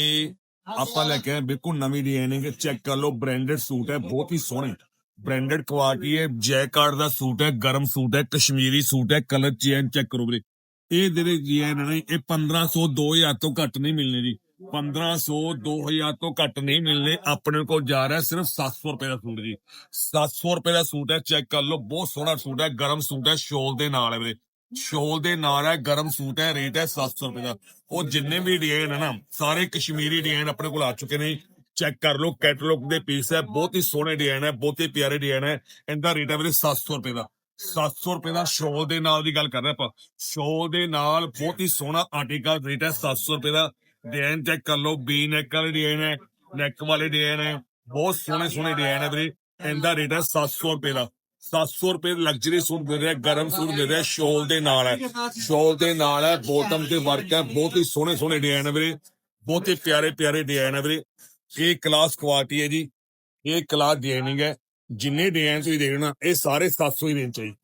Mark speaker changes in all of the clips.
Speaker 1: ਇਹ ਆਪਾਂ ਲੈ ਕੇ ਆਏ, ਬਿਲਕੁਲ ਨਵੀਂ ਡਿਜ਼ਾਈਨਿੰਗ ਚੈੱਕ ਕਰ ਲਓ ਬ੍ਰਾਂਡਡ ਸੂਟ ਹੈ, ਬਹੁਤ ਹੀ ਸੋਹਣੇ। ਬ੍ਰਾਂਡਡ ਕੁਆਲਿਟੀ ਹੈ ਜੈਕਾਰਡ ਦਾ ਸੂਟ ਹੈ, ਗਰਮ ਸੂਟ ਹੈ, ਕਸ਼ਮੀਰੀ ਸੂਟ ਹੈ ਕਲਰ ਚੇਨ ਚੈੱਕ ਕਰੋ ਵੀਰੇ। ਇਹ ਜਿਹੜੇ ਡਿਜ਼ਾਈਨ ਨੇ, ਇਹ 1500 2000 ਤੋਂ ਘੱਟ ਨਹੀਂ ਮਿਲਨੇ ਜੀ। 1500 2000 ਤੋਂ ਘੱਟ ਨਹੀਂ ਮਿਲਨੇ ਆਪਣੇ ਕੋਲ ਜਾ ਰਿਹਾ ਸਿਰਫ 700 ਰੁਪਏ ਦਾ ਸੂਟ ਜੀ। 700 ਰੁਪਏ ਦਾ ਸੂਟ ਹੈ ਚੈੱਕ ਕਰ ਲਓ, ਬਹੁਤ ਸੋਹਣਾ ਸੂਟ ਹੈ, ਗਰਮ ਸੂਟ ਹੈ ਸ਼ੋਲ ਦੇ ਨਾਲ ਹੈ ਵੀਰੇ। ਸ਼ੋਲ ਦੇ ਨਾਲ ਹੈ, ਗਰਮ ਸੂਟ ਹੈ, ਰੇਟ ਹੈ 700 ਰੁਪਏ ਦਾ। ਉਹ ਜਿੰਨੇ ਵੀ ਡਿਜ਼ਾਈਨ ਹੈ ਨਾ, ਸਾਰੇ ਕਸ਼ਮੀਰੀ ਡਿਜ਼ਾਈਨ ਆਪਣੇ ਕੋਲ ਆ ਚੁੱਕੇ ਨੇ। ਚੈੱਕ ਕਰ ਲਓ ਕੈਟਲੌਗ ਦੇ ਪੀਸ ਹੈ, ਬਹੁਤ ਹੀ ਸੋਹਣੇ ਡਿਜ਼ਾਈਨ ਹੈ, ਬਹੁਤ ਹੀ ਪਿਆਰੇ ਡਿਜ਼ਾਈਨ ਹੈ। ਇਹਦਾ ਰੇਟ ਹੈ ਵੀਰੇ 700 ਰੁਪਏ ਦਾ। 700 ਰੁਪਏ ਦਾ ਸ਼ੋਲ ਦੇ ਨਾਲ ਦੀ ਗੱਲ ਕਰ ਰਹੇ ਆਪਾਂ। ਸ਼ੋਲ ਦੇ ਨਾਲ ਬਹੁਤ ਹੀ ਸੋਹਣਾ ਆਰਟੀਕਲ ਰੇਟ ਹੈ 700 ਰੁਪਏ ਦਾ। ਡਿਜ਼ਾਈਨ ਚੈੱਕ ਕਰ ਲਓ ਬੀ ਨੈਕ ਵਾਲੇ ਡਿਜ਼ਾਈਨ ਹੈ ਨੈਕ ਵਾਲੇ ਡਿਜ਼ਾਈਨ ਹੈ, ਬਹੁਤ ਸੋਹਣੇ ਸੋਹਣੇ ਡਿਜ਼ਾਈਨ ਹੈ ਵੀਰੇ। ਇਹਦਾ ਰੇਟ ਹੈ 700 ਰੁਪਏ ਦਾ। 700 ਰੁਪਏ ਲਗਜ਼ਰੀ ਸੂਟ ਦੇ ਰਿਹਾ, ਗਰਮ ਸੂਟ ਦੇ ਰਿਹਾ, ਸ਼ੋਲ ਦੇ ਨਾਲ ਹੈ। ਸ਼ੋਲ ਦੇ ਨਾਲ ਹੈ ਬੋਟਮ ਤੇ ਵਰਕ ਹੈ, ਬਹੁਤ ਹੀ ਸੋਹਣੇ ਸੋਹਣੇ ਡਿਜ਼ਾਈਨ ਹੈ ਵੀਰੇ, ਬਹੁਤ ਹੀ ਪਿਆਰੇ ਪਿਆਰੇ ਡਿਜ਼ਾਈਨ ਹੈ ਵੀਰੇ। ਇਹ ਕਲਾਸ ਕੁਆਲਿਟੀ ਹੈ ਜੀ, ਇਹ ਕਲਾਸ ਡਿਜ਼ਾਈਨਿੰਗ ਹੈ। ਜਿੰਨੇ ਡਿਜ਼ਾਈਨ ਤੁਸੀਂ ਦੇਖਣਾ, ਇਹ ਸਾਰੇ 700 ਹੀ ਰੇਂਜ ਚ ਹੈ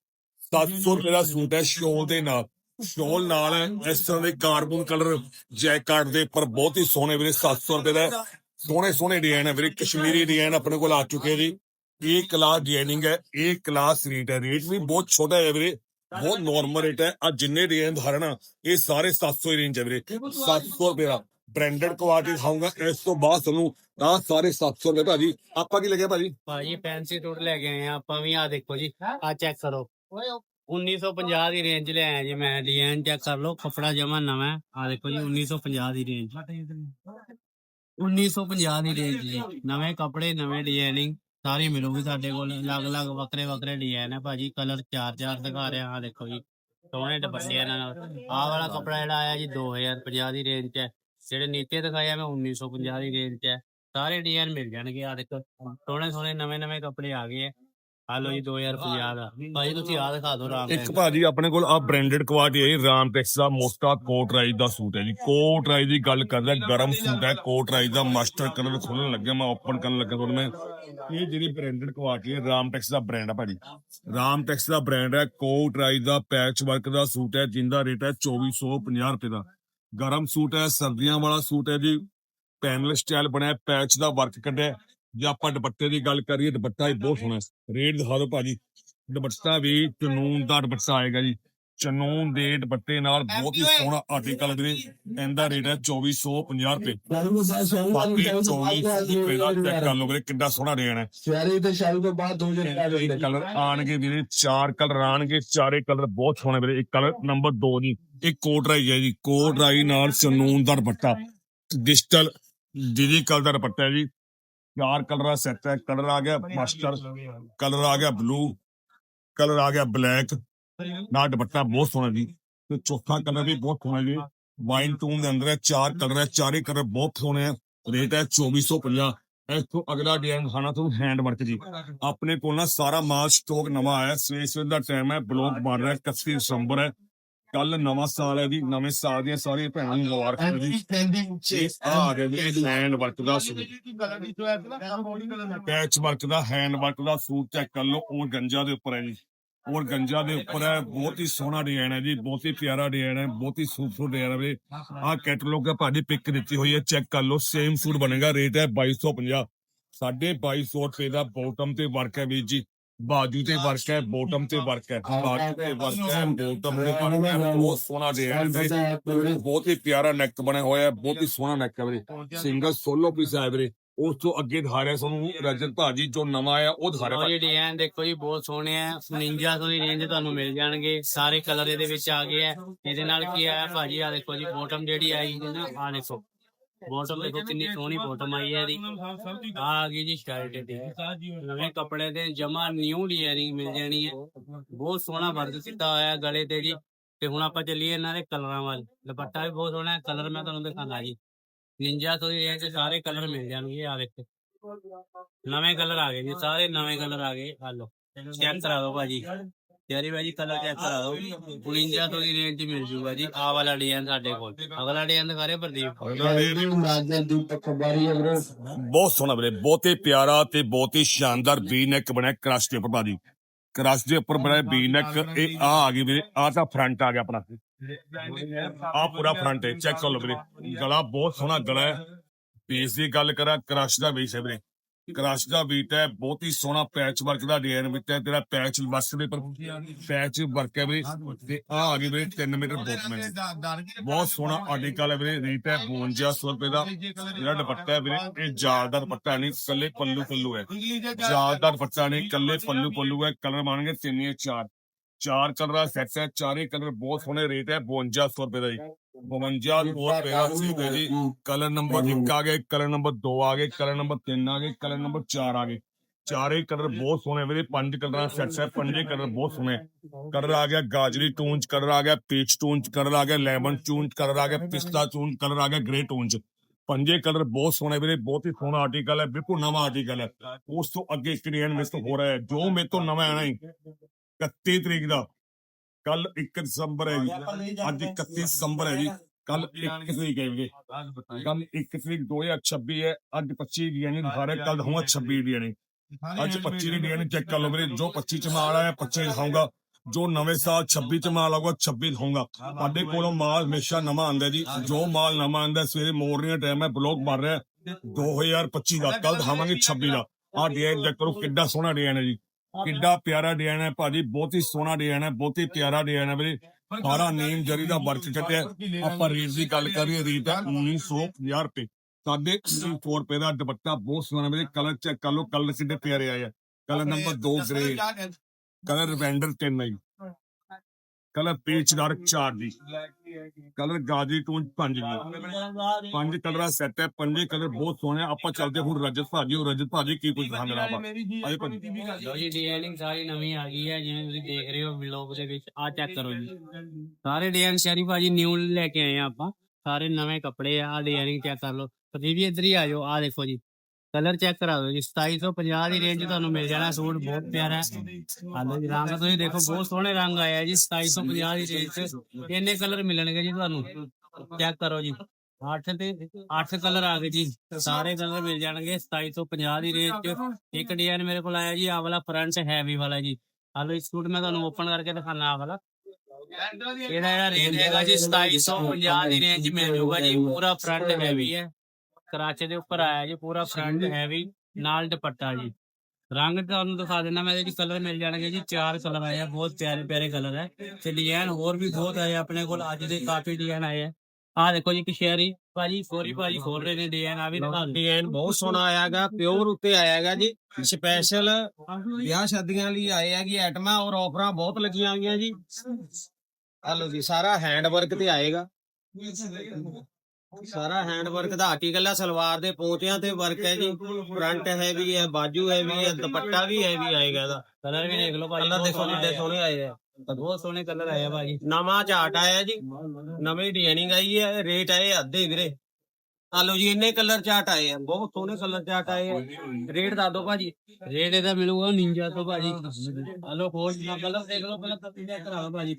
Speaker 1: 700 ਰੁਪਏ ਦਾ ਸੂਟ ਹੈ ਸ਼ੋਲ ਦੇ ਨਾਲ। ਸ਼ੋਲ ਨਾਲ ਹੈ, ਇਸ ਤਰ੍ਹਾਂ ਦੇ ਕਾਰਬਨ ਕਲਰ ਜੈਕਾਰਡ ਦੇ ਉੱਪਰ ਬਹੁਤ ਹੀ ਸੋਹਣੇ ਵੀਰੇ 700 ਰੁਪਏ ਦਾ ਸੋਹਣੇ ਸੋਹਣੇ ਡਿਜ਼ਾਈਨ ਹੈ ਵੀਰੇ। ਕਸ਼ਮੀਰੀ ਡਿਜ਼ਾਈਨ ਆਪਣੇ ਕੋਲ ਆ ਚੁੱਕੇ ਜੀ। ਇਹ ਕਲਾਸ ਡਿਜ਼ਾਈਨਿੰਗ ਹੈ ਇਹ ਕਲਾਸ ਰੇਟ ਹੈ ਰੇਟ ਵੀ ਬਹੁਤ ਛੋਟਾ ਹੈ ਵੀਰੇ ਬਹੁਤ ਨਾਰਮਲ ਰੇਟ ਹੈ ਆ ਜਿੰਨੇ ਡਿਜ਼ਾਈਨ ਧਾਰਨਾ ਇਹ ਸਾਰੇ 700 ਹੀ ਰੇਂਜ ਹੈ ਵੀਰੇ 700 ਰੁਪਏ ਦਾ ਬ੍ਰਾਂਡਡ ਕੁਆਲਿਟੀ ਦਿਖਾਉਂਗਾ ਇਸ ਤੋਂ ਬਾਅਦ ਤੁਹਾਨੂੰ ਆ ਸਾਰੇ 700 ਰੁਪਏ ਭਾਜੀ ਆਪਾਂ ਕੀ ਲੱਗਿਆ ਭਾਜੀ
Speaker 2: ਭਾਜੀ ਫੈਂਸੀ ਸੂਟ ਲੈ ਕੇ ਆਏ ਆ ਆਪਾਂ ਵੀ ਆ ਦੇਖੋ ਜੀ ਆ ਚੈੱਕ ਕਰੋ 1950 ਦੀ ਰੇਂਜ ਲੈ ਆਇਆ ਜੀ ਮੈਂ ਡਿਜ਼ਾਈਨ ਚੈੱਕ ਕਰ ਲਓ ਕਪੜਾ ਜਮਾ ਨਵਾਂ ਆ ਦੇਖੋ ਜੀ 1950 ਦੀ ਰੇਂਜ 1950 ਦੀ ਰੇਂਜ ਜੀ ਨਵੇਂ ਕਪੜੇ ਨਵੇਂ ਡਿਜ਼ਾਈਨਿੰਗ ਸਾਰੀ ਮਿਲੂਗੀ ਸਾਡੇ ਕੋਲ। ਅਲੱਗ-ਅਲੱਗ ਵੱਖਰੇ ਵੱਖਰੇ ਡਿਜ਼ਾਈਨ ਹੈ ਭਾਜੀ। ਕਲਰ ਚਾਰ ਚਾਰ ਦਿਖਾ ਰਿਹਾ ਆ ਦੇਖੋ ਜੀ। ਸੋਹਣੇ ਦੁਪੱਟੇ ਇਹਨਾਂ ਨਾਲ। ਆਹ ਵਾਲਾ ਕਪੜਾ ਜਿਹੜਾ ਆਇਆ ਜੀ 2050 ਦੀ ਰੇਂਜ 'ਚ। ਹੈ ਜਿਹੜੇ ਨੀਚੇ ਦਿਖਾਏ ਆ, ਮੈਂ 1950 ਦੀ ਰੇਂਜ 'ਚ। ਹੈ ਸਾਰੇ ਡਿਜ਼ਾਈਨ ਮਿਲ ਜਾਣਗੇ ਆ ਦੇਖੋ। ਸੋਹਣੇ ਸੋਹਣੇ, ਨਵੇਂ ਨਵੇਂ ਕੱਪੜੇ ਆ ਗਏ ਆ। ਆ ਲੋ ਜੀ 2050 ਦਾ। ਭਾਜੀ ਤੁਸੀਂ ਆ ਦਿਖਾ ਦਿਓ ਰਾਮ
Speaker 1: ਇੱਕ ਭਾਜੀ ਆਪਣੇ ਕੋਲ ਆ ਬ੍ਰਾਂਡਡ ਕੁਆਲਿਟੀ ਹੈ ਰਾਮ ਟੈਕਸ ਦਾ ਮੋਸਟਾ ਕੋਟ ਰਾਈਜ਼ ਦਾ ਸੂਟ ਹੈ ਜੀ। ਕੋਟ ਰਾਈਜ਼ ਦੀ ਗੱਲ ਕਰਦਾ ਗਰਮ ਸੂਟ ਹੈ ਕੋਟ ਰਾਈਜ਼ ਦਾ ਮਾਸਟਰ ਕਲਰ ਖੋਲਣ ਲੱਗਿਆ ਮੈਂ ਓਪਨ ਕਰਨ ਲੱਗਾ ਤੁਹਾਨੂੰ ਮੈਂ। ਇਹ ਜਿਹੜੀ ਬ੍ਰਾਂਡਡ ਕੁਆਲਿਟੀ ਹੈ ਰਾਮ ਟੈਕਸ ਦਾ ਬ੍ਰਾਂਡ ਹੈ ਭਾਜੀ। ਰਾਮ ਟੈਕਸ ਦਾ ਬ੍ਰਾਂਡ ਹੈ ਕੋਟ ਰਾਈਜ਼ ਦਾ ਪੈਚ ਵਰਕ ਦਾ ਸੂਟ ਹੈ ਜਿੰਦਾ ਰੇਟ ਹੈ 2450 ਰੁਪਏ ਦਾ। ਗਰਮ ਸੂਟ ਹੈ ਸਰਦੀਆਂ ਵਾਲਾ ਸੂਟ ਹੈ ਜੀ ਪੈਨਲ ਸਟਾਈਲ ਬਣਿਆ ਪੈਚ ਦਾ ਵਰਕ ਕੱਢਿਆ। ਜੇ ਆਪਾਂ ਦੁਪੱਟੇ ਦੀ ਗੱਲ ਕਰੀਏ ਦੁਪੱਟਾ ਹੀ ਬਹੁਤ ਸੋਹਣਾ ਹੈ ਰੇਟ ਦਿਖਾ ਦਿਓ ਭਾਜੀ। ਦੁਪੱਟਾ ਵੀ ਚਨੂਨ ਦਾ ਦੁਪੱਟਾ ਆਏਗਾ ਜੀ। ਚਨੂਨ ਦੇ ਦੁਪੱਟੇ ਨਾਲ ਬਹੁਤ ਹੀ ਸੋਹਣਾ ਆਰਟੀਕਲ ਵੀਰੇ ਇਹਦਾ ਰੇਟ ਹੈ 2450 ਰੁਪਏ। ਬਾਕੀ 24 ਰੁਪਏ ਦਾ ਚੈੱਕ ਕਰ ਲਓ ਵੀਰੇ ਕਿੰਨਾ ਸੋਹਣਾ ਰੇਟ ਹੈ।
Speaker 3: ਸਵੇਰੇ ਤੇ ਸ਼ਾਮ ਤੋਂ ਬਾਅਦ ਦੋ ਜਣੇ
Speaker 1: ਕਲਰ ਆਣਗੇ ਵੀਰੇ ਚਾਰ ਕਲਰ ਆਣਗੇ ਚਾਰੇ ਕਲਰ ਬਹੁਤ ਸੋਹਣੇ ਵੀਰੇ। ਇੱਕ ਕਲਰ ਨੰਬਰ 2 ਜੀ ਇਹ ਕੋਟ ਰਾਈ ਹੈ ਜੀ। ਕੋਟ ਰਾਈ ਨਾਲ ਚਨੂਨ ਦਾ ਦੁਪੱਟਾ। ਡਿਜੀਟਲ ਡਿਜੀਟਲ ਦਾ ਦੁਪੱਟਾ ਹੈ ਜੀ। ਚਾਰ ਕਲਰ ਸੈੱਟ ਹੈ ਕਲਰ ਆ ਗਿਆ ਮਾਸਟਰ ਕਲਰ ਆ ਗਿਆ ਬਲੂ ਕਲਰ ਆ ਗਿਆ ਬਲੈਕ। ਨਾਲ ਦੁਪੱਟਾ ਬਹੁਤ ਸੋਹਣਾ ਜੀ ਤੇ ਚੌਥਾ ਕਲਰ ਵੀ ਬਹੁਤ ਸੋਹਣਾ ਜੀ। ਵਾਈਨ ਟੂਨ ਦੇ ਅੰਦਰ ਹੈ ਚਾਰ ਕਲਰ ਹੈ ਚਾਰੇ ਕਲਰ ਬਹੁਤ ਸੋਹਣੇ ਹੈ। ਰੇਟ ਹੈ 2450 ਇਸ ਤੋਂ ਅਗਲਾ ਡਿਜ਼ਾਈਨ ਖਾਣਾ ਤੁਹਾਨੂੰ ਹੈਂਡ ਵਰਕ ਜੀ। ਆਪਣੇ ਕੋਲ ਨਾ ਸਾਰਾ ਮਾਲ ਸਟਾਕ ਨਵਾਂ ਆਇਆ ਸਵੇਰ ਸਵੇਰ ਦਾ ਟਾਈਮ ਹੈ ਬਲੌਗ ਬਣ ਰਿਹਾ 31 ਦਸੰਬਰ ਹੈ। ਕੱਲ ਨਵਾਂ ਸਾਲ ਹੈ ਜੀ ਨਵੇਂ ਸਾਲ ਦੀਆਂ ਸਾਰੀਆਂ ਭੈਣਾਂ ਨੂੰ ਮੁਬਾਰਕਾਂ ਜੀ। ਇਹ ਆ ਗਿਆ ਜੀ ਹੈਂਡ ਵਰਕ ਦਾ ਸੂਟ। ਪੈਚ ਵਰਕ ਦਾ ਹੈਂਡ ਵਰਕ ਦਾ ਸੂਟ ਚੈੱਕ ਕਰ ਲਓ ਉਹ ਗੰਜਾ ਦੇ ਉੱਪਰ ਹੈ ਜੀ। ਉਹ ਗੰਜਾ ਦੇ ਉੱਪਰ ਹੈ ਬਹੁਤ ਹੀ ਸੋਹਣਾ ਡਿਜ਼ਾਈਨ ਹੈ ਜੀ ਬਹੁਤ ਹੀ ਪਿਆਰਾ ਡਿਜ਼ਾਈਨ ਹੈ ਬਹੁਤ ਹੀ ਸੂਪਰ ਡਿਜ਼ਾਈਨ ਹੈ ਵੀਰੇ ਆਹ ਕੈਟਲੌਗ ਹੈ ਭਾਜੀ ਪਿਕ ਦਿੱਤੀ ਹੋਈ ਹੈ ਚੈੱਕ ਕਰ ਲਓ ਸੇਮ ਸੂਟ ਬਣੇਗਾ ਰੇਟ ਹੈ 2250 ਸਾਢੇ 2200 ਰੁਪਏ ਦਾ ਬੋਟਮ ਤੇ ਵਰਕ ਹੈ ਵੀਰ ਜੀ। ਬਾਜੂ ਤੇ ਵਰਕ ਹੈ ਬੋਟਮ ਤੇ ਵਰਕ ਹੈ ਬਾਜੂ ਤੇ ਵਰਕ ਹੈ। ਬੋਟਮ ਤੇ ਵਰਕ ਹੈ ਬਹੁਤ ਸੋਹਣਾ ਡਿਜ਼ਾਈਨ ਹੈ। ਬਹੁਤ ਹੀ ਪਿਆਰਾ ਨੈਕ ਬਣਿਆ ਹੋਇਆ ਹੈ ਬਹੁਤ ਹੀ ਸੋਹਣਾ ਨੈਕ ਹੈ ਵੀਰੇ। ਸਿੰਗਲ ਸੋਲੋ ਪੀਸ ਹੈ ਵੀਰੇ। ਉਸ ਤੋਂ ਅੱਗੇ ਦਿਖਾ ਰਿਹਾ ਤੁਹਾਨੂੰ ਰਜਤ ਭਾਜੀ ਜੋ ਨਵਾਂ ਆਇਆ ਉਹ ਦਿਖਾ ਰਿਹਾ
Speaker 2: ਉਹ ਜੀ ਡਿਜ਼ਾਈਨ ਦੇਖੋ ਜੀ ਬਹੁਤ ਸੋਹਣੇ ਆ। 49 ਦੀ ਰੇਂਜ ਤੁਹਾਨੂੰ ਮਿਲ ਜਾਣਗੇ। ਸਾਰੇ ਕਲਰ ਇਹਦੇ ਵਿੱਚ ਆ ਗਏ ਆ। ਇਹਦੇ ਨਾਲ ਕੀ ਆਇਆ ਭਾਜੀ? ਆ ਦੇਖੋ ਜੀ ਬੋਟਮ ਜਿਹੜੀ ਆਈ ਹੈ ਨਾ ਆ ਦੇਖੋ। ਬੋਟਮ ਦੇਖੋ ਕਿੰਨੀ ਸੋਹਣੀ ਬੋਟਮ ਆਈ ਹੈ ਇਹਦੀ। ਆ ਆ ਗਈ ਜੀ ਸ਼ਰਟ ਦੀ ਨਵੇਂ ਕੱਪੜੇ ਦੇ ਜਮਾ ਨਿਊ ਡਿਜ਼ਾਈਨਿੰਗ ਮਿਲ ਜਾਣੀ ਹੈ। ਬਹੁਤ ਸੋਹਣਾ ਵਰਕ ਕੀਤਾ ਹੋਇਆ ਗਲੇ ਤੇ ਜੀ। ਤੇ ਹੁਣ ਆਪਾਂ ਚੱਲੀਏ ਇਹਨਾਂ ਦੇ ਕਲਰਾਂ ਵੱਲ। ਦੁਪੱਟਾ ਵੀ ਬਹੁਤ ਸੋਹਣਾ ਹੈ। ਕਲਰ ਮੈਂ ਤੁਹਾਨੂੰ ਦਿਖਾਉਂਦਾ ਜੀ। ਨਿੰਜਾ ਤੋਂ ਦੀ 'ਚ ਸਾਰੇ ਕਲਰ ਮਿਲ ਜਾਣਗੇ ਆ ਦੇਖੋ। ਨਵੇਂ ਕਲਰ ਆ ਗਏ ਜੀ ਸਾਰੇ ਨਵੇਂ ਕਲਰ ਆ ਗਏ। ਆ ਲਓ। ਚੈੱਕ ਕਰਾ ਦਿਓ ਭਾਜੀ। ਤਿਆਰੀ ਭਾਜੀ ਕਲਰ ਚੈੱਕ ਕਰਾ ਦਿਓ। 49 ਤੋਂ ਦੀ ਰੇਂਜ 'ਚ ਮਿਲ ਜੂਗਾ ਜੀ। ਆ ਵਾਲਾ ਡਿਜ਼ਾਈਨ ਸਾਡੇ ਕੋਲ। ਅਗਲਾ ਡਿਜ਼ਾਈਨ ਦਿਖਾ ਰਹੇ ਪ੍ਰਦੀਪ
Speaker 1: ਬਹੁਤ ਸੋਹਣਾ ਵੀਰੇ ਬਹੁਤ ਹੀ ਪਿਆਰਾ ਤੇ ਬਹੁਤ ਹੀ ਸ਼ਾਨਦਾਰ ਵੀ ਨੈਕ ਬਣਿਆ ਕ੍ਰਸ਼ ਦੇ ਉੱਪਰ ਭਾਜੀ ਕ੍ਰਸ਼ ਦੇ ਉੱਪਰ ਬਣਿਆ ਵੀ ਨੈਕ ਇਹ ਆ ਆ ਗਈ ਵੀਰੇ ਆ ਤਾਂ ਫਰੰਟ ਆ ਗਿਆ ਆਪਣਾ। ਆ ਪੂਰਾ ਫਰੰਟ ਹੈ ਚੈੱਕ ਕਰ ਲਓ ਵੀਰੇ। ਗਲਾ ਬਹੁਤ ਸੋਹਣਾ ਗਲਾ ਹੈ। ਪੀਸ ਦੀ ਗੱਲ ਕਰਾਂ ਕ੍ਰਸ਼ ਦਾ ਬੀਸ ਹੈ ਵੀਰੇ। ਕ੍ਰਸ਼ ਦਾ ਬੀਟ ਹੈ ਬਹੁਤ ਹੀ ਸੋਹਣਾ ਪੈਚ ਵਰਕ ਦਾ ਡਿਜ਼ਾਈਨ ਵਿੱਚ ਹੈ ਤੇਰਾ ਪੈਚ ਬਸ ਦੇ ਪਰ ਪੈਚ ਵਰਕ ਹੈ ਵੀਰੇ ਤੇ ਆ ਆ ਗਈ ਵੀਰੇ 3 ਮੀਟਰ ਬੋਟਮੈਂਟ ਬਹੁਤ ਸੋਹਣਾ ਆਰਟੀਕਲ ਹੈ ਵੀਰੇ ਰੇਟ ਹੈ 5200 ਰੁਪਏ ਦਾ। ਜਿਹੜਾ ਦੁਪੱਟਾ ਹੈ ਵੀਰੇ ਇਹ ਜਾਲ ਦਾ ਦੁਪੱਟਾ ਨਹੀਂ ਕੱਲੇ ਪੱਲੂ ਪੱਲੂ ਹੈ। ਜਾਲ ਦਾ ਦੁਪੱਟਾ ਨਹੀਂ ਕੱਲੇ ਪੱਲੂ ਪੱਲੂ ਹੈ ਕਲਰ ਬਣਨਗੇ ਤਿੰਨ ਜਾਂ ਚਾਰ। ਚਾਰ ਕਲਰ ਦਾ ਸੈੱਟ ਹੈ ਚਾਰੇ ਕਲਰ ਬਹੁਤ ਸੋਹਣੇ ਰੇਟ ਹੈ 5200 ਰੁਪਏ ਦਾ ਜੀ। 5200 ਰੁਪਏ ਦਾ ਸੂਟ ਹੈ ਜੀ। ਕਲਰ ਨੰਬਰ 1 ਆ ਗਏ ਕਲਰ ਨੰਬਰ 2 ਆ ਗਏ ਕਲਰ ਨੰਬਰ 3 ਆ ਗਏ ਕਲਰ ਨੰਬਰ 4 ਆ ਗਏ। ਚਾਰੇ ਕਲਰ ਬਹੁਤ ਸੋਹਣੇ ਵੀਰੇ ਪੰਜ ਕਲਰਾਂ ਸੈੱਟ ਹੈ ਪੰਜੇ ਕਲਰ ਬਹੁਤ ਸੋਹਣੇ। ਕਲਰ ਆ ਗਿਆ ਗਾਜਰੀ ਟੂਨ ਚ ਕਲਰ ਆ ਗਿਆ ਪੀਚ ਟੂਨ ਚ ਕਲਰ ਆ ਗਿਆ ਲੈਮਨ ਟੂਨ ਚ ਕਲਰ ਆ ਗਿਆ ਪਿਸਤਾ ਟੂਨ ਕਲਰ ਆ ਗਿਆ ਗ੍ਰੇ ਟੂਨ ਚ ਪੰਜੇ ਕਲਰ ਬਹੁਤ ਸੋਹਣੇ ਵੀਰੇ ਬਹੁਤ ਹੀ ਸੋਹਣਾ ਆਰਟੀਕਲ ਹੈ ਬਿਲਕੁਲ ਨਵਾਂ ਆਰਟੀਕਲ ਹੈ। ਉਸ ਤੋਂ ਅੱਗੇ ਡਿਜ਼ਾਈਨ ਮਿਸ ਹੋ ਰਿਹਾ ਹੈ। ਜੋ ਮੇਰੇ ਤੋਂ ਨਵਾਂ ਆਣਾ ਹੀ 31 ਤਰੀਕ ਦਾ। ਕੱਲ 1 ਦਸੰਬਰ ਹੈ ਜੀ। ਅੱਜ 31 ਦਸੰਬਰ ਹੈ ਜੀ। ਕੱਲ 1 ਤਰੀਕ ਹੈ ਕੱਲ 1 ਤਰੀਕ 2026 ਹੈ। ਅੱਜ 25 ਡਿਜ਼ਾਈਨ ਦਿਖਾ ਰਿਹਾ ਕੱਲ ਹੋਊਗਾ 26 ਡਿਜ਼ਾਈਨ ਅੱਜ 25 ਦੀ ਡਿਜ਼ਾਈਨ ਚੈੱਕ ਕਰ ਲਓ ਵੀਰੇ। ਜੋ 25 ਚ ਮਾਲ ਆਇਆ 25 ਦਿਖਾਊਂਗਾ ਜੋ ਨਵੇਂ ਸਾਲ 26 ਚ ਮਾਲ ਆਊਗਾ 26 ਦਿਖਾਊਂਗਾ ਸਾਡੇ ਕੋਲੋਂ ਮਾਲ ਹਮੇਸ਼ਾ ਨਵਾਂ ਆਂਦਾ ਜੀ। ਜੋ ਮਾਲ ਨਵਾਂ ਆਂਦਾ ਸਵੇਰੇ ਮੋਰਨਿੰਗ ਟਾਈਮ ਹੈ ਬਲੌਗ ਮਾਰ ਰਿਹਾ। 2025 ਦਾ ਕੱਲ ਦਿਖਾਵਾਂਗੇ 26 ਦਾ। ਆਹ ਡਿਜ਼ਾਈਨ ਚੈੱਕ ਕਰੋ ਕਿੱਡਾ ਸੋਹਣਾ ਡਿਜ਼ਾਈਨ ਹੈ ਜੀ। ਕਿੱਡਾ ਪਿਆਰਾ ਡਿਜ਼ਾਈਨ ਹੈ ਭਾਜੀ ਬਹੁਤ ਹੀ ਸੋਹਣਾ ਡਿਜ਼ਾਈਨ ਹੈ ਬਹੁਤ ਹੀ ਪਿਆਰਾ ਡਿਜ਼ਾਈਨ ਹੈ ਵੀਰੇ। ਸਾਰਾ ਨੀਮ ਜਰੀ ਦਾ ਵਰਕ ਚੱਟਿਆ ਆਪਾਂ ਰੇਟ ਦੀ ਗੱਲ ਕਰੀਏ ਰੇਟ ਹੈ 1950 ਰੁਪਏ। ਸਾਡੇ 4 ਰੁਪਏ ਦਾ ਦੁਪੱਟਾ ਬਹੁਤ ਸੋਹਣਾ ਵੀਰੇ। ਕਲਰ ਚੈੱਕ ਕਰ ਲਓ ਕਲਰ ਕਿੱਡੇ ਪਿਆਰੇ ਆਏ ਆ। Colour number 2 grey colour lavender 3 ਹੈ ਕਲਰ ਪੀਚ ਡਾਰਕ 4 ਜੀ ਕਲਰ ਗਾਜੀ ਟੂਨ 5 ਜੀ ਪੰਜ ਕਲਰਾਂ ਸੈੱਟ ਹੈ ਪੰਜੇ ਕਲਰ ਬਹੁਤ ਸੋਹਣੇ। ਆਪਾਂ ਚੱਲਦੇ ਹੁਣ ਰਜਤ ਭਾਜੀ ਉਹ ਰਜਤ ਭਾਜੀ ਕੀ ਕੁਝ ਦਿਖਾਉਂਦੇ ਆਪਾਂ? ਆਜੋ ਭਾਜੀ।
Speaker 2: ਲੋ ਜੀ ਡਿਜ਼ਾਈਨਿੰਗ ਸਾਰੀ ਨਵੀਂ ਆ ਗਈ ਹੈ ਜਿਵੇਂ ਤੁਸੀਂ ਦੇਖ ਰਹੇ ਹੋ ਵਲੌਗ ਦੇ ਵਿੱਚ। ਆ ਚੈੱਕ ਕਰੋ ਜੀ। ਸਾਰੇ ਡਿਜ਼ਾਈਨ ਸ਼ੈਰੀ ਭਾਜੀ ਨਿਊ ਲੈ ਕੇ ਆਏ ਆ ਆਪਾਂ। ਸਾਰੇ ਨਵੇਂ ਕੱਪੜੇ ਆ ਡਿਜ਼ਾਈਨਿੰਗ ਚੈੱਕ ਕਰ ਲਓ। ਤੁਸੀਂ ਵੀ ਇੱਧਰ ਹੀ ਆ ਜਾਓ। ਆ ਦੇਖੋ ਜੀ। ਕਲਰ ਚੈੱਕ ਕਰਾ ਦਿਓ ਜੀ 2750 ਦੀ ਰੇਂਜ ਤੁਹਾਨੂੰ ਮਿਲ ਜਾਣਾ ਸੂਟ ਬਹੁਤ ਪਿਆਰਾ। ਹੈ ਹਾਲੋ ਜੀ ਰੰਗ ਤੁਸੀਂ ਦੇਖੋ ਬਹੁਤ ਸੋਹਣੇ ਰੰਗ ਆਏ ਆ ਜੀ 2750 ਦੀ ਰੇਂਜ 'ਚ। ਇੰਨੇ ਕਲਰ ਮਿਲਣਗੇ ਜੀ ਤੁਹਾਨੂੰ। ਚੈੱਕ ਕਰੋ ਜੀ। 8 ਤੇ 8 ਕਲਰ ਆ ਗਏ ਜੀ। ਸਾਰੇ ਕਲਰ ਮਿਲ ਜਾਣਗੇ 2750 ਦੀ ਰੇਂਜ 'ਚ। ਇੱਕ ਡਿਜ਼ਾਈਨ ਮੇਰੇ ਕੋਲ ਆਇਆ ਜੀ ਆ ਵਾਲਾ ਫਰੰਟ ਹੈਵੀ ਵਾਲਾ ਜੀ। ਹਾਲੋ ਇਸ ਸੂਟ ਮੈਂ ਤੁਹਾਨੂੰ ਓਪਨ ਕਰਕੇ ਦਿਖਾਣਾ ਆ ਵਾਲਾ। ਇਹਦਾ ਜਿਹੜਾ ਰੇਂਜ ਹੈਗਾ ਜੀ 2750 ਦੀ ਰੇਂਜ ਮਿਲ ਜਾਊਗਾ ਜੀ ਪੂਰਾ ਫਰੰਟ ਹੈਵੀ ਹੈ। ਕਰਾਚੇ ਦੇ ਉੱਪਰ ਆਇਆ ਜੀ ਪੂਰਾ ਫਰੰਟ ਹੈਵੀ ਨਾਲ ਦੁਪੱਟਾ ਜੀ। ਰੰਗ ਤੁਹਾਨੂੰ ਦਿਖਾ ਦੇਣਾ ਮੈਂ ਇਹਦੇ ਕਲਰ ਮਿਲ ਜਾਣਗੇ ਜੀ ਚਾਰ ਕਲਰ ਆਏ ਆ ਬਹੁਤ ਪਿਆਰੇ ਪਿਆਰੇ ਕਲਰ ਹੈ। ਤੇ ਡਿਜ਼ਾਈਨ ਹੋਰ ਵੀ ਬਹੁਤ ਆਏ ਆ ਆਪਣੇ ਕੋਲ ਅੱਜ ਦੇ ਕਾਫੀ ਡਿਜ਼ਾਈਨ ਆਏ ਆ। ਆ ਦੇਖੋ ਜੀ ਕਿਸ਼ੇਰੀ ਭਾਜੀ ਫੋਰੀ ਭਾਜੀ ਖੋਲ ਰਹੇ ਨੇ ਡਿਜ਼ਾਈਨ ਆ ਵੀ।
Speaker 4: ਡਿਜ਼ਾਈਨ ਬਹੁਤ ਸੋਹਣਾ ਆਇਆਗਾ ਪਿਓਰ ਉੱਤੇ ਆਇਆਗਾ ਜੀ। ਸਪੈਸ਼ਲ ਵਿਆਹ ਸ਼ਾਦੀਆਂ ਲਈ ਆਏ ਹੈਗੀ ਆਈਟਮਾਂ ਔਰ ਆਫਰਾਂ ਬਹੁਤ ਲੱਗੀਆਂ ਹੋਈਆਂ ਜੀ। ਆ ਲਓ ਜੀ ਸਾਰਾ ਹੈਂਡ ਵਰਕ ਤੇ ਆਏਗਾ। ਸਾਰਾ ਹੈਂਡ ਵਰਕ ਦਾ ਆਰਟੀਕਲ ਹੈ ਸਲਵਾਰ ਦੇ ਪੋਂਚਿਆਂ ਤੇ ਵਰਕ ਹੈ ਜੀ। ਫਰੰਟ ਹੈਵੀ ਹੈ ਬਾਜੂ ਹੈਵੀ ਹੈ ਦੁਪੱਟਾ ਵੀ ਹੈਵੀ ਆਏਗਾ ਇਹਦਾ।
Speaker 2: ਕਲਰ ਵੀ ਦੇਖ ਲਓ ਭਾਜੀ
Speaker 4: ਕਲਰ ਦੇਖੋ
Speaker 2: ਆ।
Speaker 4: ਸੋਹਣੇ ਆਏ ਆ।
Speaker 2: ਬਹੁਤ ਸੋਹਣੇ ਕਲਰ ਆਏ ਆ ਭਾਜੀ।
Speaker 4: ਨਵਾਂ ਚਾਰਟ ਆਇਆ ਜੀ। ਨਵੀਂ ਡਿਜ਼ਾਈਨਿੰਗ ਆਈ ਹੈ ਰੇਟ ਆਏ ਅੱਧੇ ਵੀਰੇ। ਆ ਲਓ ਜੀ ਇੰਨੇ ਕਲਰ ਚਾਰਟ ਆਏ ਆ ਬਹੁਤ ਸੋਹਣੇ ਕਲਰ ਚਾਰਟ ਆਏ ਆ। ਰੇਟ ਦੱਸ ਦਿਓ ਭਾਜੀ।
Speaker 2: ਰੇਟ ਇਹਦਾ ਮਿਲੂਗਾ ਨਿੰਜਾ ਤੋਂ ਭਾਜੀ। ਹਲੋ ਖੋਜ ਨਾ ਕਲਰ ਦੇਖ ਲਓ ਪਹਿਲਾਂ ਤਾਂ ਚੈੱਕ ਕਰਾਓ ਭਾਜੀ।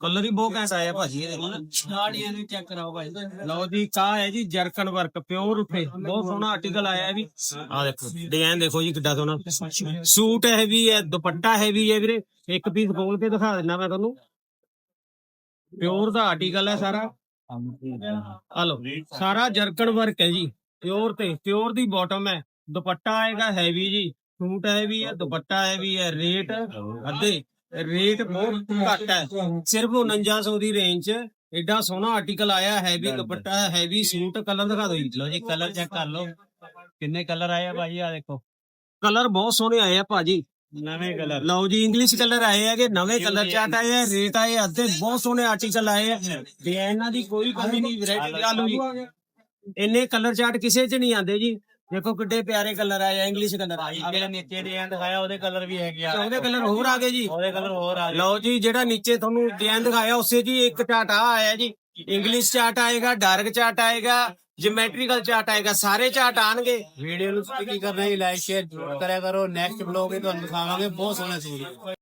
Speaker 4: ਕਲਰ ਹੀ ਬਹੁਤ ਘੈਂਟ ਆਇਆ ਭਾਜੀ ਇਹਦੇ
Speaker 2: ਸਾੜੀਆਂ ਨੂੰ। ਚੈੱਕ ਕਰਾਓ ਭਾਜੀ
Speaker 4: ਲਓ ਜੀ ਕਾ ਹੈ ਜੀ? ਜਰਕਨ ਵਰਕ ਪਿਓਰ ਉੱਤੇ ਬਹੁਤ ਸੋਹਣਾ ਆਰਟੀਕਲ ਆਇਆ ਹੈ ਵੀ। ਆ ਦੇਖੋ ਡਿਜ਼ਾਈਨ ਦੇਖੋ ਜੀ ਕਿੱਡਾ ਸੋਹਣਾ। ਸੂਟ ਹੈਵੀ ਹੈ ਦੁਪੱਟਾ ਹੈਵੀ ਹੈ ਵੀਰੇ। ਇੱਕ ਪੀਸ ਖੋਲ ਕੇ ਦਿਖਾ ਦਿੰਦਾ ਮੈਂ ਤੁਹਾਨੂੰ। ਪਿਓਰ ਦਾ ਆਰਟੀਕਲ ਹੈ ਸਾਰਾ। ਆ ਲਓ ਸਾਰਾ ਜਰਕਨ ਵਰਕ ਹੈ ਜੀ ਪਿਓਰ ਤੇ। ਪਿਓਰ ਦੀ ਬਾਟਮ ਹੈ। ਦੁਪੱਟਾ ਆਏਗਾ ਹੈਵੀ ਜੀ। ਸੂਟ ਹੈਵੀ ਹੈ ਦੁਪੱਟਾ ਹੈਵੀ ਹੈ ਰੇਟ ਅੱਧੇ। ਰੇਟ ਬਹੁਤ ਘੱਟ ਹੈ। ਸਿਰਫ 4900 ਦੀ ਰੇਂਜ 'ਚ ਐਡਾ ਸੋਹਣਾ ਆਰਟੀਕਲ ਆਇਆ ਹੈਵੀ ਦੁਪੱਟਾ ਹੈਵੀ ਸੂਟ ਕਲਰ ਦਿਖਾ ਦਿਓ ਜੀ।
Speaker 2: ਲੋ ਜੀ ਕਲਰ ਚੈੱਕ ਕਰ ਲਓ। ਕਿੰਨੇ ਕਲਰ ਆਏ ਆ ਭਾਜੀ? ਆ ਦੇਖੋ।
Speaker 4: ਕਲਰ ਬਹੁਤ ਸੋਹਣੇ ਆਏ ਆ ਭਾਜੀ।
Speaker 2: ਨਵੇਂ ਕਲਰ
Speaker 4: ਲਓ ਜੀ ਇੰਗਲਿਸ਼ ਕਲਰ ਆਏ ਹੈਗੇ ਨਵੇਂ ਕਲਰ ਚਾਰਟ ਆਏ ਆ ਰੇਟ ਆਏ ਆ, ਅੱਧੇ ਬਹੁਤ ਸੋਹਣੇ ਆਰਟੀਕਲ ਆਏ ਆ। ਤੇ ਇਹਨਾਂ ਦੀ ਕੋਈ ਕਮੀ ਨਹੀਂ ਵੈਰਾਈਟੀ ਆਲੂ ਜੀ ਇੰਨੇ ਕਲਰ ਚਾਰਟ ਕਿਸੇ 'ਚ ਨਹੀਂ ਆਉਂਦੇ ਜੀ। ਦੇਖੋ ਕਿੱਡੇ ਪਿਆਰੇ ਕਲਰ ਆਏ ਇੰਗਲਿਸ਼ ਕਲਰ
Speaker 2: ਭਾਜੀ ਜਿਹੜਾ ਨੀਚੇ ਡਿਜ਼ਾਈਨ ਦਿਖਾਇਆ ਉਹਦੇ ਕਲਰ ਵੀ ਹੈਗੇ ਆ।
Speaker 4: ਉਹਦੇ ਕਲਰ ਹੋਰ ਆ ਗਏ ਜੀ।
Speaker 2: ਉਹਦੇ ਕਲਰ ਹੋਰ ਆ ਗਏ।
Speaker 4: ਲਓ ਜੀ ਜਿਹੜਾ ਨੀਚੇ ਤੁਹਾਨੂੰ ਡਿਜ਼ਾਈਨ ਦਿਖਾਇਆ ਉਸੇ ਜੀ ਇੱਕ ਚਾਰਟ ਆ ਆਇਆ ਜੀ। ਇੰਗਲਿਸ਼ ਚਾਰਟ ਆਏਗਾ ਡਾਰਕ ਚਾਰਟ ਆਏਗਾ ਜਿਓਮੈਟ੍ਰੀਕਲ ਚਾਰਟ ਆਏਗਾ ਸਾਰੇ ਚਾਰਟ ਆਣਗੇ।
Speaker 2: ਵੀਡੀਓ ਨੂੰ ਕੀ ਕਰਨਾ ਹੈ ਲਾਈਕ ਸ਼ੇਅਰ ਜ਼ਰੂਰ ਕਰਿਆ ਕਰੋ। ਨੈਕਸਟ ਬਲੌਗ ਇਹ ਤੁਹਾਨੂੰ ਦਿਖਾਵਾਂਗੇ। ਬਹੁਤ ਸੋਹਣੇ ਸੂਟ